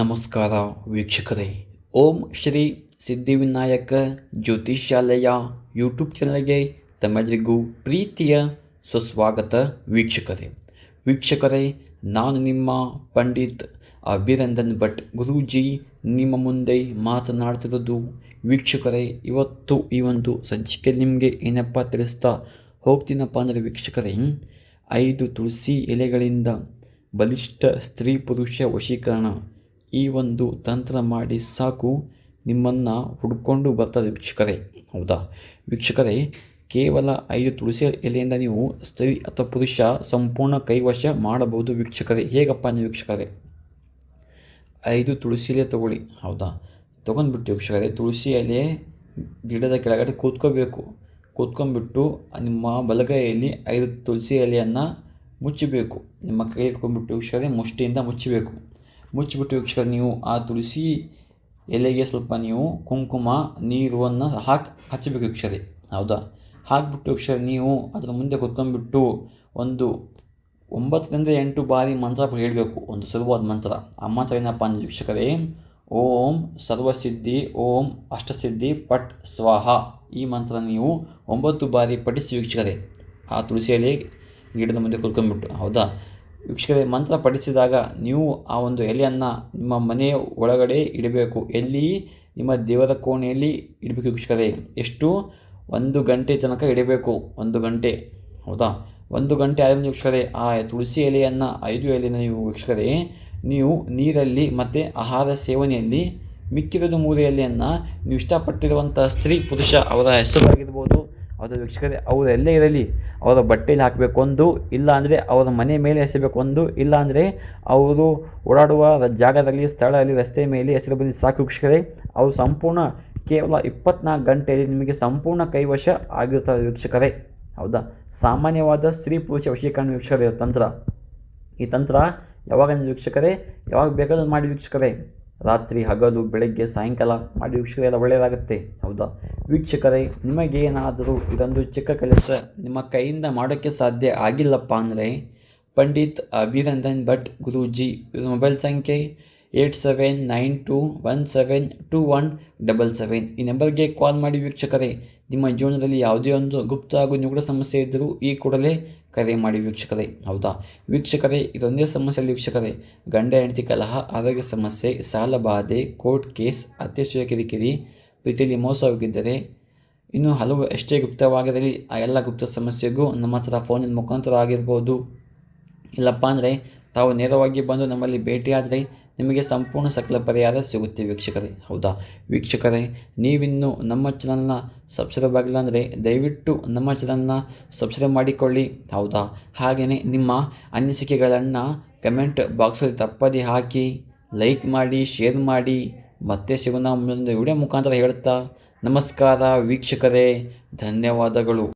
ನಮಸ್ಕಾರ ವೀಕ್ಷಕರೇ. ಓಂ ಶ್ರೀ ಸಿದ್ಧಿವಿನಾಯಕ ಜ್ಯೋತಿಷ್ಯಾಲಯ ಯೂಟ್ಯೂಬ್ ಚಾನಲ್ಗೆ ತಮ್ಮೆಲ್ಲರಿಗೂ ಪ್ರೀತಿಯ ಸುಸ್ವಾಗತ ವೀಕ್ಷಕರೇ. ವೀಕ್ಷಕರೇ, ನಾನು ನಿಮ್ಮ ಪಂಡಿತ್ ಅಭಿನಂದನ್ ಭಟ್ ಗುರೂಜಿ. ನಿಮ್ಮ ಮುಂದೆ ಮಾತನಾಡ್ತಿರೋದು ವೀಕ್ಷಕರೇ, ಇವತ್ತು ಈ ಒಂದು ಸಂಚಿಕೆ ನಿಮಗೆ ಏನಪ್ಪ ತಿಳಿಸ್ತಾ ಹೋಗ್ತೀನಪ್ಪ ಅಂದರೆ ವೀಕ್ಷಕರೇ, ಐದು ತುಳಸಿ ಎಲೆಗಳಿಂದ ಬಲಿಷ್ಠ ಸ್ತ್ರೀ ಪುರುಷ ವಶೀಕರಣ. ಈ ಒಂದು ತಂತ್ರ ಮಾಡಿ ಸಾಕು, ನಿಮ್ಮನ್ನು ಹುಡ್ಕೊಂಡು ಬರ್ತದೆ ವೀಕ್ಷಕರೇ. ಹೌದಾ? ವೀಕ್ಷಕರೇ, ಕೇವಲ ಐದು ತುಳಸಿ ಎಲೆಯಿಂದ ನೀವು ಸ್ತ್ರೀ ಅಥವಾ ಪುರುಷ ಸಂಪೂರ್ಣ ಕೈವಶ ಮಾಡಬಹುದು ವೀಕ್ಷಕರೇ. ಹೇಗಪ್ಪ ನೀವು ವೀಕ್ಷಕರೇ? ಐದು ತುಳಸಿ ಎಲೆ ತಗೊಳ್ಳಿ. ಹೌದಾ? ತೊಗೊಂಡ್ಬಿಟ್ಟು ವೀಕ್ಷಕರೇ, ತುಳಸಿ ಎಲೆ ಗಿಡದ ಕೆಳಗಡೆ ಕೂತ್ಕೋಬೇಕು. ಕೂತ್ಕೊಂಡ್ಬಿಟ್ಟು ನಿಮ್ಮ ಬಲಗೈಯಲ್ಲಿ ಐದು ತುಳಸಿ ಎಲೆಯನ್ನು ಮುಚ್ಚಬೇಕು. ನಿಮ್ಮ ಕೈ ಇಟ್ಕೊಂಡ್ಬಿಟ್ಟು ವೀಕ್ಷಕರೇ, ಮುಷ್ಟಿಯಿಂದ ಮುಚ್ಚಬೇಕು. ಮುಚ್ಚಿಬಿಟ್ಟು ವೀಕ್ಷಕರೇ, ನೀವು ಆ ತುಳಸಿ ಎಲೆಗೆ ಸ್ವಲ್ಪ ನೀವು ಕುಂಕುಮ ನೀರನ್ನು ಹಾಕಿ ಹಚ್ಚಬೇಕು ಯಕ್ಷರಿ ಹೌದಾ? ಹಾಕಿಬಿಟ್ಟು ವೀಕ್ಷಕರೇ ನೀವು ಅದರ ಮುಂದೆ ಕುತ್ಕೊಂಡ್ಬಿಟ್ಟು ಒಂದು ಒಂಬತ್ತರಿಂದ ಎಂಟು ಬಾರಿ ಮಂತ್ರ ಹೇಳಬೇಕು, ಒಂದು ಸುಲಭವಾದ ಮಂತ್ರ. ಆ ಮಂತ್ರ ಏನಪ್ಪ ಅಂದರೆ ವೀಕ್ಷಕರೇ, ಓಂ ಸರ್ವಸಿದ್ಧಿ, ಓಂ ಅಷ್ಟಸಿದ್ಧಿ, ಪಟ್ ಸ್ವಾಹ. ಈ ಮಂತ್ರ ನೀವು ಒಂಬತ್ತು ಬಾರಿ ಪಠಿಸಿ ವೀಕ್ಷಕರೇ. ಆ ತುಳಸಿಯಲ್ಲಿ ಗಿಡದ ಮುಂದೆ ಕುತ್ಕೊಂಡ್ಬಿಟ್ಟು, ಹೌದಾ? ವೀಕ್ಷಕರೇ, ಮಂತ್ರ ಪಠಿಸಿದಾಗ ನೀವು ಆ ಒಂದು ಎಲೆಯನ್ನು ನಿಮ್ಮ ಮನೆಯ ಒಳಗಡೆ ಇಡಬೇಕು. ಎಲ್ಲಿ? ನಿಮ್ಮ ದೇವರ ಕೋಣೆಯಲ್ಲಿ ಇಡಬೇಕು ವೀಕ್ಷಕರೇ. ಎಷ್ಟು? ಒಂದು ಗಂಟೆ ತನಕ ಇಡಬೇಕು. ಒಂದು ಗಂಟೆ. ಹೌದಾ? ಒಂದು ಗಂಟೆ ಆದ ವೀಕ್ಷಕರೇ, ಆ ತುಳಸಿ ಎಲೆಯನ್ನು, ಐದು ಎಲೆಯನ್ನು ನೀವು ವೀಕ್ಷಕರೇ, ನೀವು ನೀರಲ್ಲಿ ಮತ್ತು ಆಹಾರ ಸೇವನೆಯಲ್ಲಿ ಮಿಕ್ಕಿರೋದು ಮೂರು ಎಲೆಯನ್ನು, ನೀವು ಇಷ್ಟಪಟ್ಟಿರುವಂಥ ಸ್ತ್ರೀ ಪುರುಷ, ಅವರ ಹೆಸರಾಗಿರ್ಬೋದು ಅವರ ವೀಕ್ಷಕರೇ? ಅವರೆಲ್ಲೇ ಇರಲಿ? ಅವರ ಬಟ್ಟೆಯಲ್ಲಿ ಹಾಕಬೇಕು ಒಂದು ಇಲ್ಲ ಅಂದರೆ ಅವರ ಮನೆ ಮೇಲೆ ಎಸೆಯಬೇಕು ಒಂದು ಇಲ್ಲ ಅಂದರೆ ಅವರು ಓಡಾಡುವ ಜಾಗದಲ್ಲಿ, ಸ್ಥಳದಲ್ಲಿ, ರಸ್ತೆ ಮೇಲೆ ಹೆಸರು ಬಂದು ಸಾಕು ವೀಕ್ಷಕರೇ ಅವರು ಸಂಪೂರ್ಣ ಕೇವಲ ಇಪ್ಪತ್ನಾಲ್ಕು ಗಂಟೆಯಲ್ಲಿ ನಿಮಗೆ ಸಂಪೂರ್ಣ ಕೈವಶ ಆಗಿರ್ತಾರೆ ವೀಕ್ಷಕರೇ. ಹೌದಾ? ಸಾಮಾನ್ಯವಾದ ಸ್ತ್ರೀ ಪುರುಷ ವಶೀಕರಣ ವೀಕ್ಷಕರೇ ತಂತ್ರ. ಈ ತಂತ್ರ ಯಾವಾಗ ವೀಕ್ಷಕರೇ? ಯಾವಾಗ ಬೇಕಾದ್ರೂ ಮಾಡಿ ವೀಕ್ಷಕರೇ. ರಾತ್ರಿ ಹಗಲು, ಬೆಳಗ್ಗೆ, ಸಾಯಂಕಾಲ ಮಾಡಿ ವೀಕ್ಷಕರೇ, ಎಲ್ಲ ಒಳ್ಳೆಯದಾಗುತ್ತೆ. ಹೌದಾ? ವೀಕ್ಷಕರೇ, ನಿಮಗೇನಾದರೂ ಇದೊಂದು ಚಿಕ್ಕ ಕೆಲಸ ನಿಮ್ಮ ಕೈಯಿಂದ ಮಾಡೋಕ್ಕೆ ಸಾಧ್ಯ ಆಗಿಲ್ಲಪ್ಪ ಅಂದರೆ ಪಂಡಿತ್ ಅಭಿನಂದನ್ ಭಟ್ ಗುರೂಜಿ ಇವ್ರ ಮೊಬೈಲ್ ಸಂಖ್ಯೆ eight seven nine two one seven two one double seven. ಈ ನಂಬರ್ಗೆ ಕಾಲ್ ಮಾಡಿ ವೀಕ್ಷಕರೇ, ನಿಮ್ಮ ಜೀವನದಲ್ಲಿ ಯಾವುದೇ ಒಂದು ಗುಪ್ತ ಹಾಗೂ ನಿಗೂಢ ಸಮಸ್ಯೆ ಇದ್ದರೂ ಈ ಕೂಡಲೇ ಕರೆ ಮಾಡಿ ವೀಕ್ಷಕರೇ. ಹೌದಾ? ವೀಕ್ಷಕರೇ, ಇದೊಂದೇ ಸಮಸ್ಯೆ ವೀಕ್ಷಕರೇ, ಗಂಡ ಹೆಂಡತಿ ಕಲಹ, ಆರೋಗ್ಯ ಸಮಸ್ಯೆ, ಸಾಲ ಬಾಧೆ, ಕೋರ್ಟ್ ಕೇಸ್ ಅತ್ಯಶ್ಚರ್ಯ ಕಿರಿಕಿರಿ ಪ್ರೀತಿಯಲ್ಲಿ ಮೋಸವಾಗಿದ್ದರೆ ಇನ್ನು ಹಲವು ಎಷ್ಟೇ ಗುಪ್ತವಾಗಿರಲಿ, ಆ ಎಲ್ಲ ಗುಪ್ತ ಸಮಸ್ಯೆಗೂ ನಮ್ಮ ಹತ್ರ ಫೋನಿನ ಮುಖಾಂತರ ಆಗಿರ್ಬೋದು. ಇಲ್ಲಪ್ಪ ಅಂದರೆ, ತಾವು ನೇರವಾಗಿ ಬಂದು ನಮ್ಮಲ್ಲಿ ಭೇಟಿಯಾದರೆ ನಿಮಗೆ ಸಂಪೂರ್ಣ ಸಕಲ ಪರಿಹಾರ ಸಿಗುತ್ತೆ ವೀಕ್ಷಕರೇ. ಹೌದಾ? ವೀಕ್ಷಕರೇ, ನೀವಿನ್ನೂ ನಮ್ಮ ಚಾನಲ್ನ ಸಬ್ಸ್ಕ್ರೈಬ್ ಆಗಿಲ್ಲ ಅಂದರೆ ದಯವಿಟ್ಟು ನಮ್ಮ ಚಾನಲ್ನ ಸಬ್ಸ್ಕ್ರೈಬ್ ಮಾಡಿಕೊಳ್ಳಿ. ಹೌದಾ? ಹಾಗೆಯೇ ನಿಮ್ಮ ಅನಿಸಿಕೆಗಳನ್ನು ಕಮೆಂಟ್ ಬಾಕ್ಸಲ್ಲಿ ತಪ್ಪದೇ ಹಾಕಿ ಲೈಕ್ ಮಾಡಿ ಶೇರ್ ಮಾಡಿ. ಮತ್ತೆ ಸಿಗೋಣ ಮುಂದೆ ವಿಡಿಯೋ ಮುಖಾಂತರ ಹೇಳ್ತಾ ನಮಸ್ಕಾರ ವೀಕ್ಷಕರೇ ಧನ್ಯವಾದಗಳು